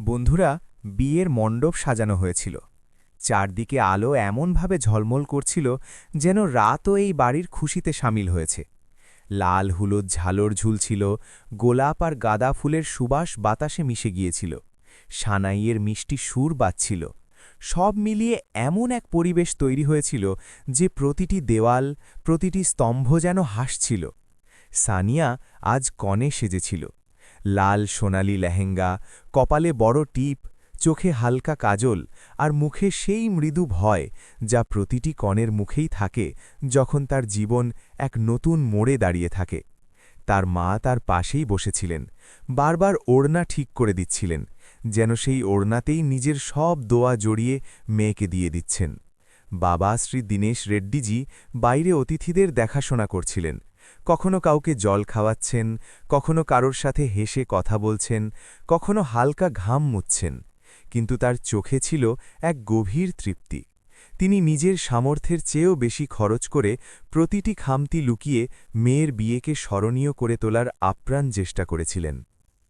বন্ধুরা, বিয়ের মণ্ডপ সাজানো হয়েছিল। চারদিকে আলো এমনভাবে ঝলমল করছিল যেন রাতও এই বাড়ির খুশিতে সামিল হয়েছে। লাল হলুদ ঝালর ঝুলছিল গোলাপ আর গাঁদা ফুলের সুবাস বাতাসে মিশে গিয়েছিল। সানাইয়ের মিষ্টি সুর বাজছিল। সব মিলিয়ে এমন এক পরিবেশ তৈরি হয়েছিল যে প্রতিটি দেওয়াল, প্রতিটি স্তম্ভ যেন হাসছিল। সানিয়া আজ কনে সেজেছিল। লাল সোনালি লেহেঙ্গা, কপালে বড় টিপ, চোখে হালকা কাজল আর মুখে সেই মৃদু ভয় যা প্রতিটি কণের মুখেই থাকে যখন তার জীবন এক নতুন মোড়ে দাঁড়িয়ে থাকে। তার মা তার পাশেই বসেছিলেন, বারবার ওড়না ঠিক করে দিচ্ছিলেন, যেন সেই ওড়নাতেই নিজের সব দোয়া জড়িয়ে মেয়েকে দিয়ে দিচ্ছেন। বাবা শ্রী দীনেশ রেড্ডিজি বাইরে অতিথিদের দেখাশোনা করছিলেন কখনো কাউকে জল খাওয়াচ্ছেন, কখনো কারোর সাথে হেসে কথা বলছেন, কখনো হালকা ঘাম মুচ্ছেন কিন্তু তার চোখে ছিল এক গভীর তৃপ্তি। তিনি নিজের সামর্থ্যের চেয়েও বেশি খরচ করে প্রতিটি খামতি লুকিয়ে মেয়ের বিয়েকে স্মরণীয় করে তোলার আপ্রাণ চেষ্টা করেছিলেন।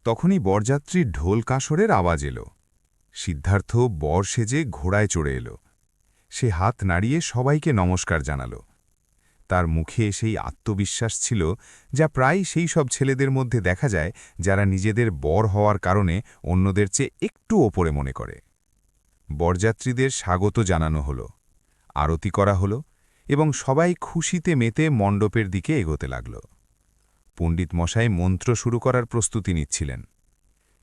তখনই বরযাত্রীর ঢোল কাঁসরের আওয়াজ এলো। সিদ্ধার্থ বর সেজে ঘোড়ায় চড়ে এলো। সে হাত নাড়িয়ে সবাইকে নমস্কার জানালো। তার মুখে সেই আত্মবিশ্বাস ছিল যা প্রায় সেই সব ছেলেদের মধ্যে দেখা যায় যারা নিজেদের বর হওয়ার কারণে অন্যদের চেয়ে একটু ওপরে মনে করে। বরযাত্রীদের স্বাগত জানানো হলো, আরতি করা হলো এবং সবাই খুশিতে মেতে মণ্ডপের দিকে এগোতে লাগল। পণ্ডিত মশাই মন্ত্র শুরু করার প্রস্তুতি নিচ্ছিলেন।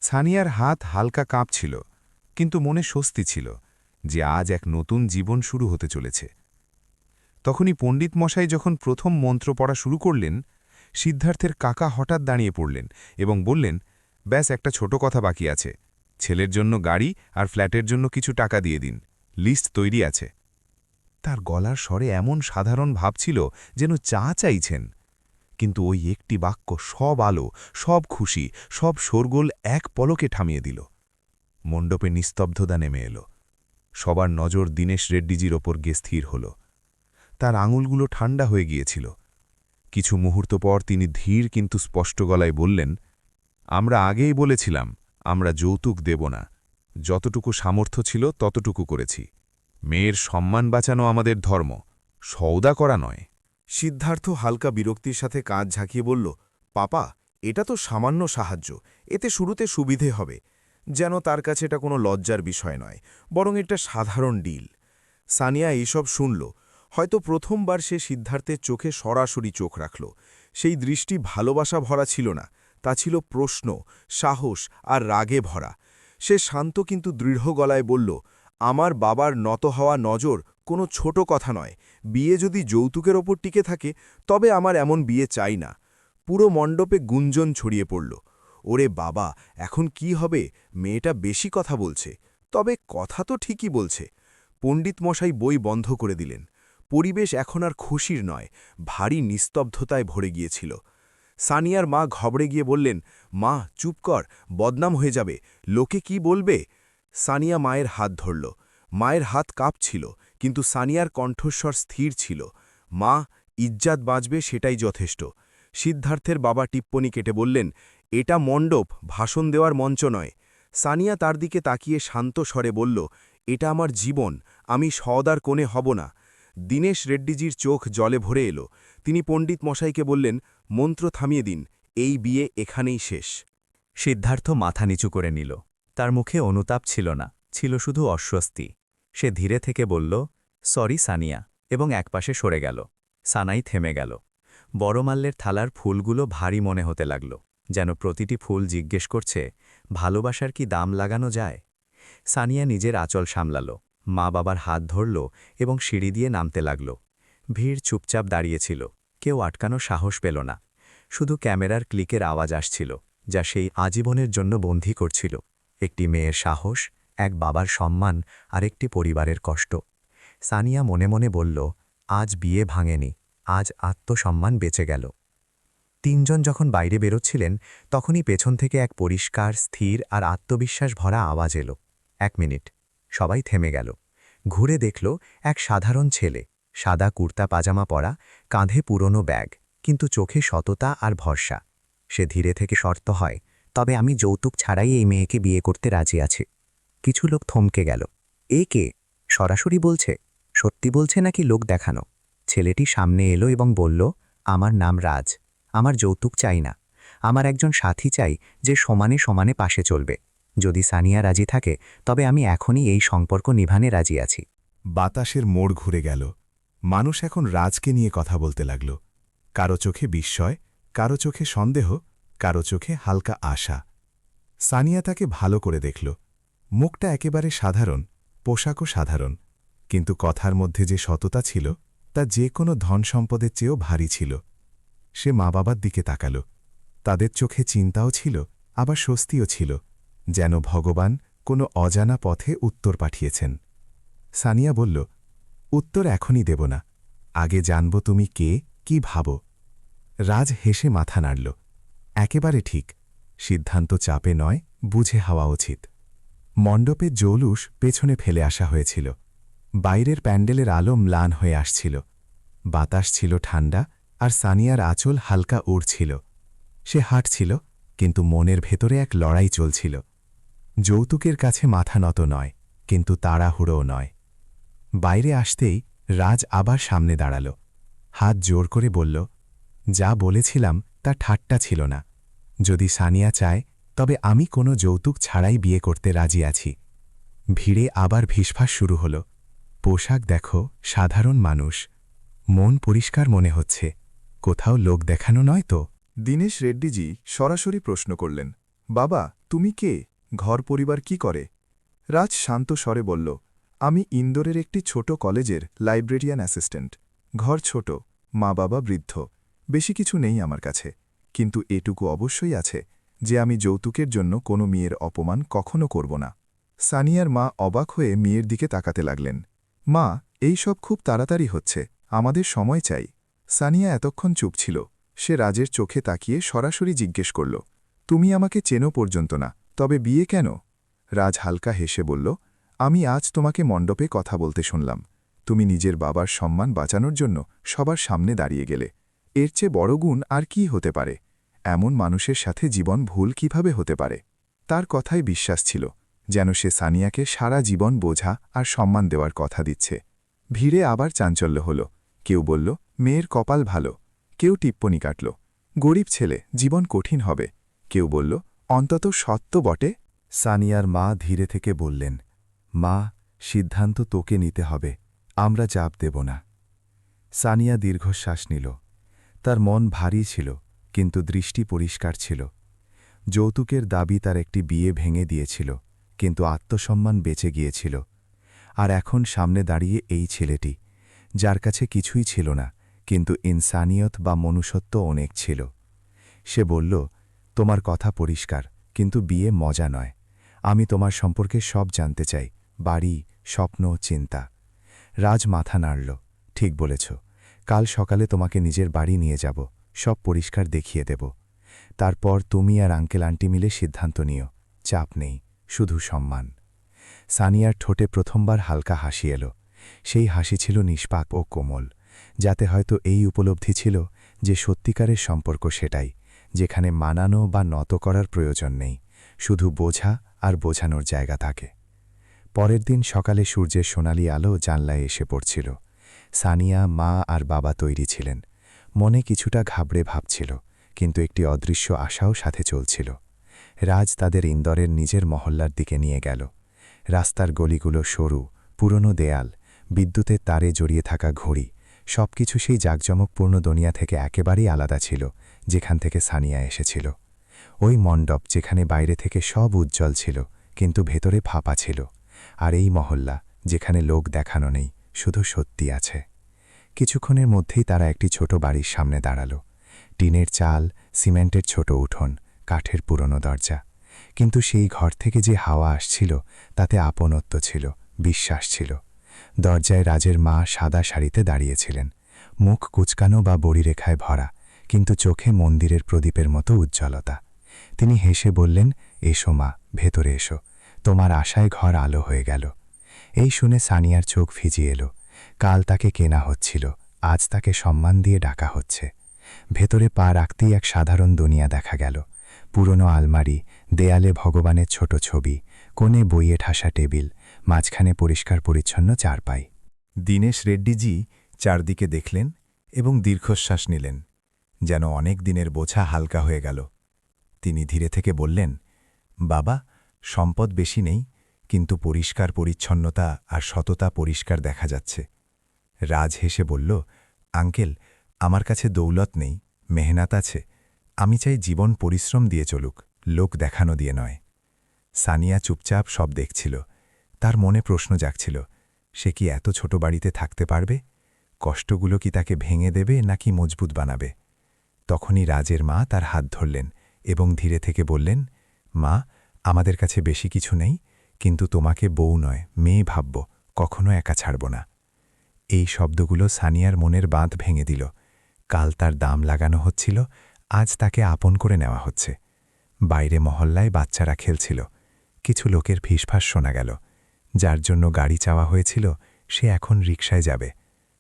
সানিয়ার হাত হালকা কাঁপছিল, কিন্তু মনে স্বস্তি ছিল যে আজ এক নতুন জীবন শুরু হতে চলেছে। তখনই পণ্ডিত মশাই যখন প্রথম মন্ত্র পড়া শুরু করলেন, সিদ্ধার্থের কাকা হঠাৎ দাঁড়িয়ে পড়লেন এবং বললেন, ব্যাস, একটা ছোট কথা বাকি আছে। ছেলের জন্য গাড়ি আর ফ্ল্যাটের জন্য কিছু টাকা দিয়ে দিন। লিস্ট তৈরি আছে। তার গলার স্বরে এমন সাধারণ ভাব ছিল যেন চা চাইছেন। কিন্তু ওই একটি বাক্য সব আলো, সব খুশি, সব শোরগোল এক পলকে থামিয়ে দিল। মণ্ডপে নিস্তব্ধতা নেমে এলো। সবার নজর দীনেশ রেড্ডিজির ওপর গিয়ে স্থির হল। তার আঙুলগুলো ঠান্ডা হয়ে গিয়েছিল। কিছু মুহূর্ত পর তিনি ধীর কিন্তু স্পষ্ট গলায় বললেন, আমরা আগেই বলেছিলাম, আমরা যৌতুক দেব না। যতটুকু সামর্থ্য ছিল ততটুকু করেছি। মেয়ের সম্মান বাঁচানো আমাদের ধর্ম সৌদা করা নয়। সিদ্ধার্থ হালকা বিরক্তির সাথে কাজ ঝাঁকিয়ে বলল, পাপা, এটা তো সামান্য সাহায্য, এতে শুরুতে সুবিধে হবে। যেন তার কাছে এটা কোনো লজ্জার বিষয় নয়, বরং এটা সাধারণ ডিল। সানিয়া এইসব শুনল হয়তো প্রথমবার সে সিদ্ধার্থের চোখে সরাসরি চোখ রাখল। সেই দৃষ্টি ভালোবাসা ভরা ছিল না, তা ছিল প্রশ্ন, সাহস আর রাগে ভরা। সে শান্ত কিন্তু দৃঢ় গলায় বলল, আমার বাবার নত হওয়া নজর কোনো ছোট কথা নয়। বিয়ে যদি যৌতুকের ওপর টিকে থাকে, তবে আমার এমন বিয়ে চাই না। পুরো মণ্ডপে গুঞ্জন ছড়িয়ে পড়ল, ওরে বাবা, এখন কি হবে? মেয়েটা বেশি কথা বলছে। তবে কথা তো ঠিকই বলছে। পণ্ডিত মশাই বই বন্ধ করে দিলেন। পরিবেশ এখন আর খুশির নয়, ভারী নিস্তব্ধতায় ভরে গিয়েছিল। সানিয়ার মা ঘবড়ে গিয়ে বললেন, মা, চুপ কর, বদনাম হয়ে যাবে, লোকে কি বলবে? সানিয়া মায়ের হাত ধরল। মায়ের হাত কাঁপছিল, কিন্তু সানিয়ার কণ্ঠস্বর স্থির ছিল। মা, ইজ্জাত বাঁচবে সেটাই যথেষ্ট। সিদ্ধার্থের বাবা টিপ্পনি কেটে বললেন, এটা মণ্ডপ, ভাষণ দেওয়ার মঞ্চ নয়। সানিয়া তার দিকে তাকিয়ে শান্ত স্বরে বলল, এটা আমার জীবন, আমি সওদার কোণে হব না। দীনেশ রেড্ডিজির চোখ জলে ভরে এলো। তিনি পণ্ডিত মশাইকে বললেন, মন্ত্র থামিয়ে দিন, এই বিয়ে এখানেই শেষ। সিদ্ধার্থ মাথা নিচু করে নিল। তার মুখে অনুতাপ ছিল না, ছিল শুধু অস্বস্তি। সে ধীরে থেকে বলল, সরি সানিয়া, এবং একপাশে সরে গেল। সানাই থেমে গেল। বড়মাল্যের থালার ফুলগুলো ভারী মনে হতে লাগল, যেন প্রতিটি ফুল জিজ্ঞেস করছে, ভালোবাসার কি দাম লাগানো যায়? সানিয়া নিজের আচল সামলাল। মা বাবার হাত ধরল এবং সিঁড়ি দিয়ে নামতে লাগল। ভিড় চুপচাপ দাঁড়িয়েছিল। কেউ আটকানো সাহস পেল না। শুধু ক্যামেরার ক্লিকের আওয়াজ আসছিল, যা সেই আজীবনের জন্য বন্দী করছিল। একটি মেয়ের সাহস, এক বাবার সম্মান আর একটি পরিবারের কষ্ট। সানিয়া মনে মনে বলল, আজ বিয়ে ভাঙেনি, আজ আত্মসম্মান বেঁচে গেল। তিনজন যখন বাইরে বেরোচ্ছিলেন, তখনই পেছন থেকে এক পরিষ্কার, স্থির আর আত্মবিশ্বাস ভরা আওয়াজ এলো। এক মিনিট। সবাই থেমে গেল। ঘুরে দেখল এক সাধারণ ছেলে। সাদা কুর্তা পাজামা পরা, কাঁধে পুরনো ব্যাগ, কিন্তু চোখে সততা আর ভরসা। সে ধীরে থেকে শর্ত হয়, তবে আমি যৌতুক ছাড়াই এই মেয়েকে বিয়ে করতে রাজি আছি। কিছু লোক থমকে গেল। এ কে? সরাসরি বলছে? সত্যি বলছে নাকি লোক দেখানো? ছেলেটি সামনে এলো এবং বলল, আমার নাম রাজ। আমার যৌতুক চাই না। আমার একজন সাথী চাই যে সমানে সমানে পাশে চলবে। যদি সানিয়া রাজি থাকে, তবে আমি এখনই এই সম্পর্ক নিভানে রাজি আছি। বাতাসের মোড় ঘুরে গেল। মানুষ এখন রাজকে নিয়ে কথা বলতে লাগল। কারও চোখে বিস্ময়, কারও চোখে সন্দেহ, কারও চোখে হালকা আশা। সানিয়া তাকে ভালো করে দেখল। মুখটা একেবারে সাধারণ, পোশাকও সাধারণ। কিন্তু কথার মধ্যে যে সততা ছিল, তা যে কোনো ধন সম্পদের চেয়েও ভারী ছিল। সে মা বাবার দিকে তাকাল। তাদের চোখে চিন্তাও ছিল, আবার স্বস্তিও ছিল। যেন ভগবান কোনো অজানা পথে উত্তর পাঠিয়েছেন। সানিয়া বলল, উত্তর এখনই দেব না। আগে জানব তুমি কে, কি ভাবো। রাজ হেসে মাথা নাড়ল, একেবারে ঠিক। সিদ্ধান্ত চাপে নয়, বুঝে হওয়া উচিত। মণ্ডপে জৌলুস পেছনে ফেলে আসা হয়েছিল। বাইরের প্যান্ডেলের আলো ম্লান হয়ে আসছিল। বাতাস ছিল ঠান্ডা আর সানিয়ার আঁচল হালকা উড়ছিল। সে হাঁটছিল, কিন্তু মনের ভেতরে এক লড়াই চলছিল। যৌতুকের কাছে মাথা নত নয়, কিন্তু তাড়াহুড়োও নয়। বাইরে আসতেই রাজ আবার সামনে দাঁড়াল। হাত জোর করে বলল, যা বলেছিলাম, তা ঠাট্টা ছিল না। যদি সানিয়া চায়, তবে আমি কোনো যৌতুক ছাড়াই বিয়ে করতে রাজি আছি ভিড়ে আবার ভিসফাস শুরু হল। পোশাক দেখো, সাধারণ মানুষ। মন পরিষ্কার মনে হচ্ছে। কোথাও লোক দেখানো নয় তো? দীনেশ রেড্ডিজি সরাসরি প্রশ্ন করলেন, বাবা, তুমি কে? ঘর পরিবার কি করে? রাজ শান্ত স্বরে বলল, আমি ইন্দোরের একটি ছোট কলেজের লাইব্রেরিয়ান অ্যাসিস্ট্যান্ট। ঘর ছোট, মা বাবা বৃদ্ধ, বেশি কিছু নেই আমার কাছে। কিন্তু এটুকু অবশ্যই আছে যে আমি যৌতুকের জন্য কোনো মেয়ের অপমান কখনো করব না। সানিয়ার মা অবাক হয়ে মেয়ের দিকে তাকাতে লাগলেন, মা, এই সব খুব তাড়াতাড়ি হচ্ছে, আমাদের সময় চাই। সানিয়া এতক্ষণ চুপ ছিল, সে রাজের চোখে তাকিয়ে সরাসরি জিজ্ঞেস করল, তুমি আমাকে চেনো পর্যন্ত না? তবে বিয়ে কেন? রাজ হালকা হেসে বলল, আমি আজ তোমাকে মণ্ডপে কথা বলতে শুনলাম। তুমি নিজের বাবার সম্মান বাঁচানোর জন্য সবার সামনে দাঁড়িয়ে গেলে। এর চেয়ে বড় গুণ আর কি হতে পারে? এমন মানুষের সাথে জীবন ভুল কীভাবে হতে পারে? তার কথায় বিশ্বাস ছিল, যেন সে সানিয়াকে সারা জীবন বোঝা আর সম্মান দেওয়ার কথা দিচ্ছে। ভিড়ে আবার চাঞ্চল্য হল। কেউ বলল, মেয়ের কপাল ভালো। কেউ টিপ্পনি কাটল, গরিব ছেলে, জীবন কঠিন হবে। কেউ বলল অন্তত সত্য বটে? সানিয়ার মা ধীরে থেকে বললেন, মা, সিদ্ধান্ত তোকে নিতে হবে, আমরা চাপ দেব না। সানিয়া দীর্ঘশ্বাস নিল। তার মন ভারী ছিল, কিন্তু দৃষ্টি পরিষ্কার ছিল। যৌতুকের দাবি তার একটি বিয়ে ভেঙে দিয়েছিল, কিন্তু আত্মসম্মান বেঁচে গিয়েছিল। আর এখন সামনে দাঁড়িয়ে এই ছেলেটি, যার কাছে কিছুই ছিল না, কিন্তু ইনসানিয়ত বা মনুষ্যত্ব অনেক ছিল। সে বলল তোমার কথা পরিষ্কার, কিন্তু বিয়ে মজা নয়। আমি তোমার সম্পর্কে সব জানতে চাই, বাড়ি, স্বপ্ন, চিন্তা। রাজ মাথা নাড়ল, ঠিক বলেছ। কাল সকালে তোমাকে নিজের বাড়ি নিয়ে যাব, সব পরিষ্কার দেখিয়ে দেব। তারপর তুমি আর আঙ্কেল, আন্টি মিলে সিদ্ধান্ত নিও, চাপ নেই, শুধু সম্মান। সানিয়ার ঠোঁটে প্রথমবার হালকা হাসি এলো। সেই হাসি ছিল নিষ্পাক ও কোমল, যাতে হয়তো এই উপলব্ধি ছিল যে সত্যিকারের সম্পর্ক সেটাই। যেখানে মানানো বা নত করার প্রয়োজন নেই, শুধু বোঝা আর বোঝানোর জায়গা থাকে। পরের দিন সকালে সূর্যের সোনালি আলো জানলায় এসে পড়ছিল। সানিয়া, মা আর বাবা তৈরি ছিলেন। মনে কিছুটা ঘাবড়ে ভাবছিল, কিন্তু একটি অদৃশ্য আশাও সাথে চলছিল। রাজ তাদের ইন্দরের নিজের মহল্লার দিকে নিয়ে গেল। রাস্তার গলিগুলো সরু, পুরনো দেয়াল, বিদ্যুতের তারে জড়িয়ে থাকা ঘড়ি, সবকিছু সেই জাঁকজমকপূর্ণ দুনিয়া থেকে একেবারেই আলাদা ছিল। যেখান থেকে সানিয়া এসেছিল। ওই মণ্ডপ যেখানে বাইরে থেকে সব উজ্জ্বল ছিল, কিন্তু ভেতরে ফাঁপা ছিল। আর এই মহল্লা, যেখানে লোক দেখানো নেই, শুধু সত্যি আছে। কিছুক্ষণের মধ্যেই তারা একটি ছোট বাড়ির সামনে দাঁড়াল। টিনের চাল, সিমেন্টের ছোট উঠোন, কাঠের পুরনো দরজা। কিন্তু সেই ঘর থেকে যে হাওয়া আসছিল, তাতে আপনত্ব ছিল, বিশ্বাস ছিল। দরজায় রাজের মা সাদা শাড়িতে দাঁড়িয়েছিলেন। মুখ কুচকানো বা বড়িরেখায় ভরা কিন্তু চোখে মন্দিরের প্রদীপের মতো উজ্জ্বলতা। তিনি হেসে বললেন, এসো মা, ভেতরে এসো। তোমার আশায় ঘর আলো হয়ে গেল এই শুনে সানিয়ার চোখ ভিজিয়ে এলো। কাল তাকে কেনা হচ্ছিল। আজ তাকে সম্মান দিয়ে ডাকা হচ্ছে। ভেতরে পা রাখতেই এক সাধারণ দুনিয়া দেখা গেল। পুরনো আলমারি, দেয়ালে ভগবানের ছোট ছবি, কোণে বইয়ে ঠাসা টেবিল, মাঝখানে পরিষ্কার পরিচ্ছন্ন চারপাই। দীনেশ রেড্ডিজি চারদিকে দেখলেন এবং দীর্ঘশ্বাস নিলেন। যেন অনেক দিনের বোঝা হালকা হয়ে গেল। তিনি ধীরে থেকে বললেন, বাবা, সম্পদ বেশি নেই, কিন্তু পরিষ্কার পরিচ্ছন্নতা আর সততা পরিষ্কার দেখা যাচ্ছে। রাজ হেসে বলল, আঙ্কেল, আমার কাছে দৌলত নেই, মেহনত আছে। আমি চাই জীবন পরিশ্রম দিয়ে চলুক, লোক দেখানো দিয়ে নয়। সানিয়া চুপচাপ সব দেখছিল। তার মনে প্রশ্ন জাগছিল, সে কি এত ছোট বাড়িতে থাকতে পারবে? কষ্টগুলো কি তাকে ভেঙে দেবে নাকি মজবুত বানাবে? তখনই রাজের মা তার হাত ধরলেন এবং ধীরে থেকে বললেন, মা, আমাদের কাছে বেশি কিছু নেই, কিন্তু তোমাকে বউ নয়, মেয়ে ভাবব, কখনো একা ছাড়ব না। এই শব্দগুলো সানিয়ার মনের বাঁধ ভেঙে দিল। কাল তার দাম লাগানো হচ্ছিল, আজ তাকে আপন করে নেওয়া হচ্ছে। বাইরে মহল্লায় বাচ্চারা খেলছিল। কিছু লোকের ফিসফাস শোনা গেল। যার জন্য গাড়ি চাওয়া হয়েছিল, সে এখন রিকশায় যাবে।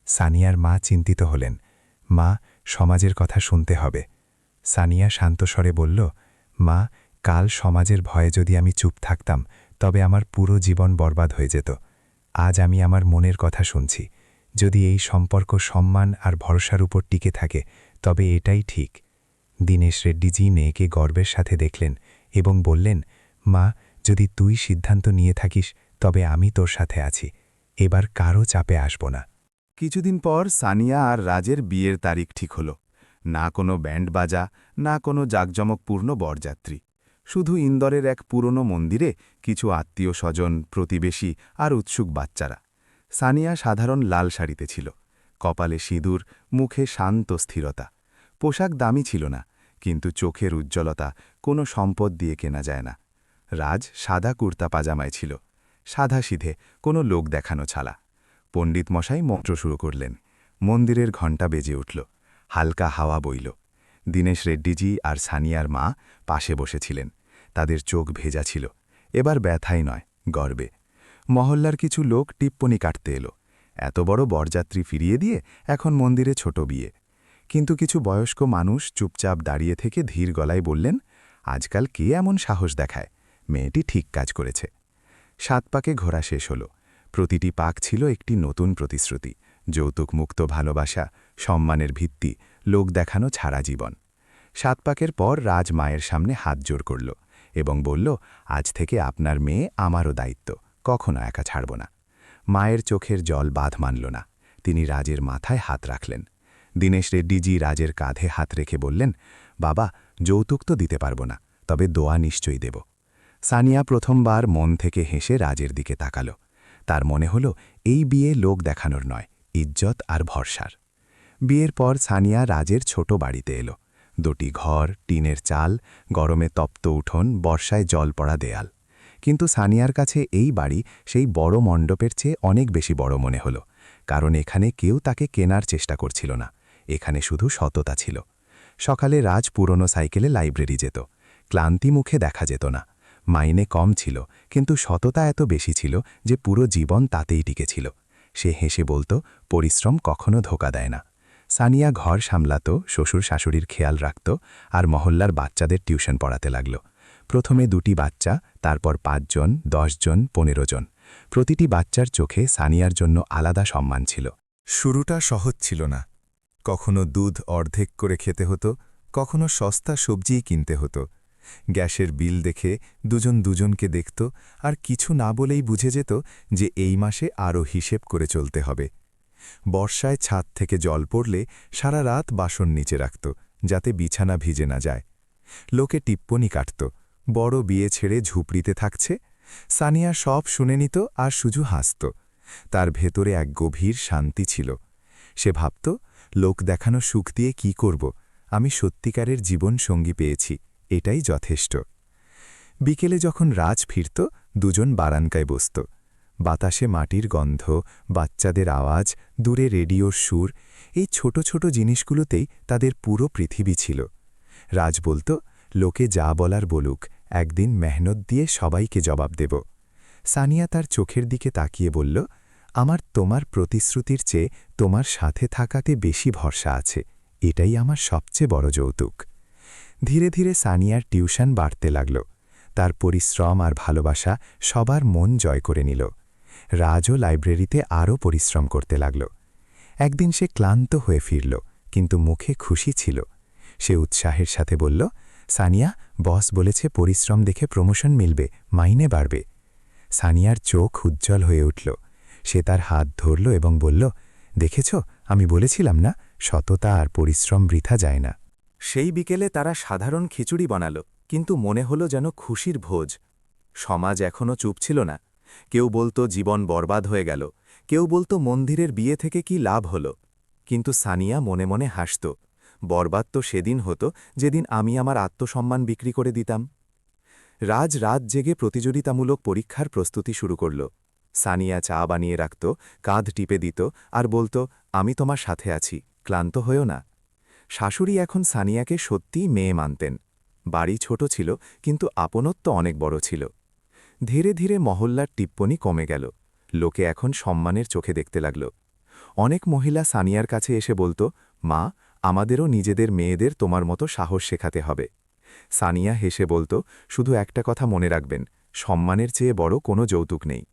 সানিয়ার মা চিন্তিত হলেন। মা সমাজের কথা শুনতে হবে। সানিয়া শান্তস্বরে বলল, মা, কাল সমাজের ভয়ে যদি আমি চুপ থাকতাম, তবে আমার পুরো জীবন বরবাদ হয়ে যেত। আজ আমি আমার মনের কথা শুনছি। যদি এই সম্পর্ক সম্মান আর ভরসার উপর টিকে থাকে, তবে এটাই ঠিক। দীনেশ রেড্ডিজি মেয়েকে গর্বের সাথে দেখলেন এবং বললেন, মা, যদি তুই সিদ্ধান্ত নিয়ে থাকিস, তবে আমি তোর সাথে আছি। এবার কারও চাপে আসব না। কিছুদিন পর সানিয়া আর রাজের বিয়ের তারিখ ঠিক হল। না কোনো ব্যান্ড বাজা, না কোনো জাঁকজমকপূর্ণ বরযাত্রী। শুধু ইন্দরের এক পুরনো মন্দিরে কিছু আত্মীয় স্বজন প্রতিবেশী আর উৎসুক বাচ্চারা। সানিয়া সাধারণ লাল শাড়িতে ছিল। কপালে সিঁদুর, মুখে শান্ত স্থিরতা। পোশাক দামি ছিল না, কিন্তু চোখের উজ্জ্বলতা কোনো সম্পদ দিয়ে কেনা যায় না। রাজ সাদা কুর্তা পাজামায় ছিল। সাদা সিধে কোনো লোক দেখানো ছালা। পণ্ডিত মশাই মন্ত্র শুরু করলেন। মন্দিরের ঘণ্টা বেজে উঠল। হালকা হাওয়া বইল। দীনেশ রেড্ডিজি আর সানিয়ার মা পাশে বসেছিলেন। তাদের চোখ ভেজা ছিল। এবার ব্যথাই নয়, গর্বে। মহল্লার কিছু লোক টিপ্পনি কাটতে এলো। এত বড় বরযাত্রী ফিরিয়ে দিয়ে এখন মন্দিরে ছোট বিয়ে। কিন্তু কিছু বয়স্ক মানুষ চুপচাপ দাঁড়িয়ে থেকে ধীর গলায় বললেন, আজকাল কে এমন সাহস দেখায়? মেয়েটি ঠিক কাজ করেছে। সাত পাকে ঘোরা শেষ হল। প্রতিটি পাক ছিল একটি নতুন প্রতিশ্রুতি, যৌতুকমুক্ত ভালোবাসা, সম্মানের ভিত্তি, লোক দেখানো ছাড়া জীবন। সাত পাকের পর রাজ মায়ের সামনে হাত জোর করল এবং বলল, আজ থেকে আপনার মেয়ে আমারও দায়িত্ব, কখনো একা ছাড়ব না। মায়ের চোখের জল বাঁধ মানল না, তিনি রাজের মাথায় হাত রাখলেন। দীনেশ রেড্ডিজি রাজের কাঁধে হাত রেখে বললেন, বাবা, যৌতুক তো দিতে পারব না, তবে দোয়া নিশ্চয়ই দেব। সানিয়া প্রথমবার মন থেকে হেসে রাজের দিকে তাকাল। তার মনে হল এই বিয়ে লোক দেখানোর নয়, ইজ্জত আর ভরসার। বিয়ের পর সানিয়া রাজের ছোট বাড়িতে এলো। দুটি ঘর, টিনের চাল, গরমে তপ্ত উঠোন, বর্ষায় জল পড়া দেয়াল। কিন্তু সানিয়ার কাছে এই বাড়ি সেই বড় মণ্ডপের চেয়ে অনেক বেশি বড় মনে হল, কারণ এখানে কেউ তাকে কেনার চেষ্টা করছিল না, এখানে শুধু সততা ছিল। সকালে রাজ পুরনো সাইকেলে লাইব্রেরি যেত, ক্লান্তি মুখে দেখা যেত না। মাইনে কম ছিল, কিন্তু সততা এত বেশি ছিল যে পুরো জীবন তাতেই টিকেছিল সে হেসে বলতো, পরিশ্রম কখনো ধোকা দেয় না। সানিয়া ঘর সামলাত, শ্বশুর শাশুড়ির খেয়াল রাখত আর মহল্লার বাচ্চাদের টিউশন পড়াতে লাগল। প্রথমে দুটি বাচ্চা, তারপর পাঁচজন, দশজন, পনেরো জন। প্রতিটি বাচ্চার চোখে সানিয়ার জন্য আলাদা সম্মান ছিল। শুরুটা সহজ ছিল না। কখনো দুধ অর্ধেক করে খেতে হতো, কখনো সস্তা সবজিই কিনতে হতো। গ্যাসের বিল দেখে দুজন দুজনকে দেখত আর কিছু না বলেই বুঝে যেত যে এই মাসে আরও হিসেব করে চলতে হবে। বর্ষায় ছাদ থেকে জল পড়লে সারা রাত বাসন নিচে রাখত, যাতে বিছানা ভিজে না যায়। লোকে টিপ্পনি কাটত, বড় বিয়ে ছেড়ে ঝুপড়িতে থাকছে, সানিয়া সব শুনে নিত আর শুধু হাসত। তার ভেতরে এক গভীর শান্তি ছিল। সে ভাবত, লোক দেখানো সুখ দিয়ে কি করব? আমি সত্যিকারের জীবন সঙ্গী পেয়েছি। এটাই যথেষ্ট। বিকেলে যখন রাজ ফিরত, দুজন বারানকায় বসত। বাতাসে মাটির গন্ধ, বাচ্চাদের আওয়াজ, দূরে রেডিওর সুর, এই ছোট ছোট জিনিসগুলোতেই তাদের পুরো পৃথিবী ছিল। রাজ বলত, লোকে যা বলার বলুক, একদিন মেহনত দিয়ে সবাইকে জবাব দেব। সানিয়া তার চোখের দিকে তাকিয়ে বলল, আমার তোমার প্রতিশ্রুতির চেয়ে তোমার সাথে থাকাতে বেশি ভরসা আছে। এটাই আমার সবচেয়ে বড় যৌতুক। ধীরে ধীরে সানিয়ার টিউশন বাড়তে লাগল। তার পরিশ্রম আর ভালোবাসা সবার মন জয় করে নিল। রাজও লাইব্রেরিতে আরও পরিশ্রম করতে লাগল। একদিন সে ক্লান্ত হয়ে ফিরল, কিন্তু মুখে খুশি ছিল। সে উৎসাহের সাথে বলল, সানিয়া, বস বলেছে পরিশ্রম দেখে প্রমোশন মিলবে, মাইনে বাড়বে। সানিয়ার চোখ উজ্জ্বল হয়ে উঠল। সে তার হাত ধরল এবং বলল, দেখেছ, আমি বলেছিলাম না, সততা আর পরিশ্রম বৃথা যায় না। সেই বিকেলে তারা সাধারণ খিচুড়ি বানাল, কিন্তু মনে হলো যেন খুশির ভোজ। সমাজ এখনও চুপ ছিল না। কেউ বলতো জীবন বরবাদ হয়ে গেল, কেউ বলতো মন্দিরের বিয়ে থেকে কি লাভ হল। কিন্তু সানিয়া মনে মনে হাসত, বরবাদ তো সেদিন হতো যেদিন আমি আমার আত্মসম্মান বিক্রি করে দিতাম। রাজ রাত জেগে প্রতিযোগিতামূলক পরীক্ষার প্রস্তুতি শুরু করল। সানিয়া চা বানিয়ে রাখত, কাঁধ টিপে দিত আর বলতো, আমি তোমার সাথে আছি, ক্লান্ত হয়েও না। শাশুড়ি এখন সানিয়াকে সত্যিই মেয়ে মানতেন। বাড়ি ছোট ছিল, কিন্তু আপনত্ব অনেক বড় ছিল। ধীরে ধীরে মহল্লার টিপ্পনি কমে গেল। লোকে এখন সম্মানের চোখে দেখতে লাগল। অনেক মহিলা সানিয়ার কাছে এসে বলতো, মা, আমাদেরও নিজেদের মেয়েদের তোমার মতো সাহস শেখাতে হবে। সানিয়া হেসে বলতো, শুধু একটা কথা মনে রাখবেন, সম্মানের চেয়ে বড় কোনো যৌতুক নেই।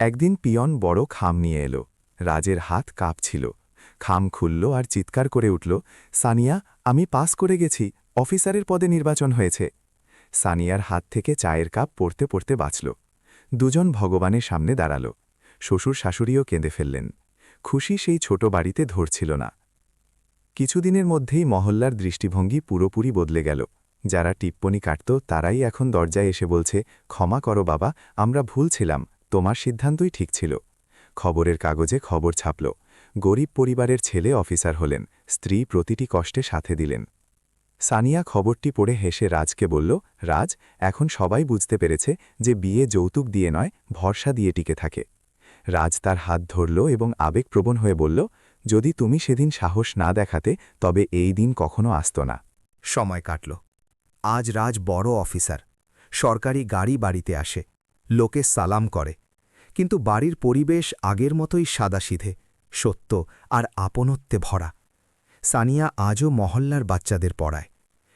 একদিন পিয়ন বড় খাম নিয়ে এলো। রাজের হাত কাঁপছিল। খাম খুলল আর চিৎকার করে উঠল, সানিয়া, আমি পাস করে গেছি, অফিসারের পদে নির্বাচন হয়েছে। সানিয়ার হাত থেকে চায়ের কাপ পড়তে পড়তে বাঁচল। দুজন ভগবানের সামনে দাঁড়াল। শ্বশুর শাশুড়িও কেঁদে ফেললেন। খুশি সেই ছোট বাড়িতে ধরছিল না। কিছুদিনের মধ্যেই মহল্লার দৃষ্টিভঙ্গি পুরোপুরি বদলে গেল। যারা টিপ্পনি কাটত, তারাই এখন দরজায় এসে বলছে, ক্ষমা করো বাবা, আমরা ভুল ছিলাম, তোমার সিদ্ধান্তই ঠিক ছিল। খবরের কাগজে খবর ছাপল। গরিব পরিবারের ছেলে অফিসার হলেন, স্ত্রী প্রতিটি কষ্টে সাথে দিলেন। সানিয়া খবরটি পড়ে হেসে রাজকে বলল, রাজ, এখন সবাই বুঝতে পেরেছে যে বিয়ে যৌতুক দিয়ে নয়, ভরসা দিয়ে টিকে থাকে। রাজ তার হাত ধরল এবং আবেগপ্রবণ হয়ে বলল, যদি তুমি সেদিন সাহস না দেখাতে, তবে এই দিন কখনো আসত না। সময় কাটল। আজ রাজ বড় অফিসার। সরকারি গাড়ি বাড়িতে আসে। লোকে সালাম করে। কিন্তু বাড়ির পরিবেশ আগের মতোই সাদাসিধে। সত্য আর আপনত্বে ভরা। সানিয়া আজও মহল্লার বাচ্চাদের পড়ায়।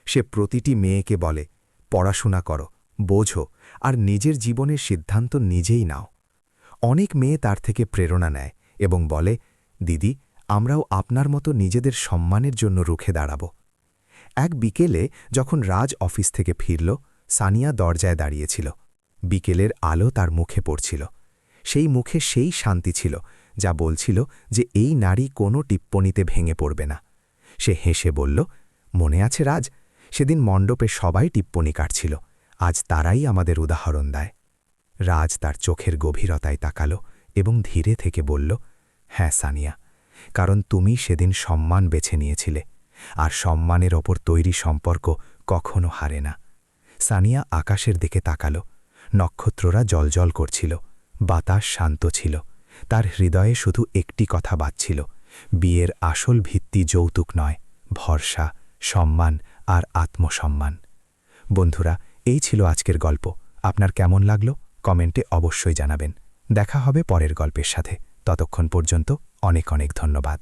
সে প্রতিটি মেয়েকে বলে, পড়াশোনা করো, বোঝো আর নিজের জীবনের সিদ্ধান্ত নিজেই নাও। অনেক মেয়ে তার থেকে প্রেরণা নেয় এবং বলে, দিদি, আমরাও আপনার মতো নিজেদের সম্মানের জন্য রুখে দাঁড়াব। এক বিকেলে যখন রাজ অফিস থেকে ফিরল, সানিয়া দরজায় দাঁড়িয়েছিল। বিকেলের আলো তার মুখে পড়ছিল। সেই মুখে সেই শান্তি ছিল যা বলছিল যে এই নারী কোনো টিপ্পনিতে ভেঙে পড়বে না। সে হেসে বলল, মনে আছে রাজ, সেদিন মণ্ডপে সবাই টিপ্পনি কাটছিল, আজ তারাই আমাদের উদাহরণ দেয়। রাজ তার চোখের গভীরতায় তাকাল এবং ধীরে থেকে বলল হ্যাঁ সানিয়া, কারণ তুমি সেদিন সম্মান বেছে নিয়েছিলে, আর সম্মানের ওপর তৈরি সম্পর্ক কখনো হারে না। সানিয়া আকাশের দিকে তাকাল, নক্ষত্ররা জলজল করছিল, বাতাস শান্ত ছিল। তার হৃদয়ে শুধু একটি কথা বাজছিল, বিয়ের আসল ভিত্তি যৌতুক নয়, ভরসা, সম্মান আর আত্মসম্মান। বন্ধুরা, এই ছিল আজকের গল্প। আপনার কেমন লাগল? কমেন্টে অবশ্যই জানাবেন। দেখা হবে পরের গল্পের সাথে। ততক্ষণ পর্যন্ত অনেক অনেক ধন্যবাদ।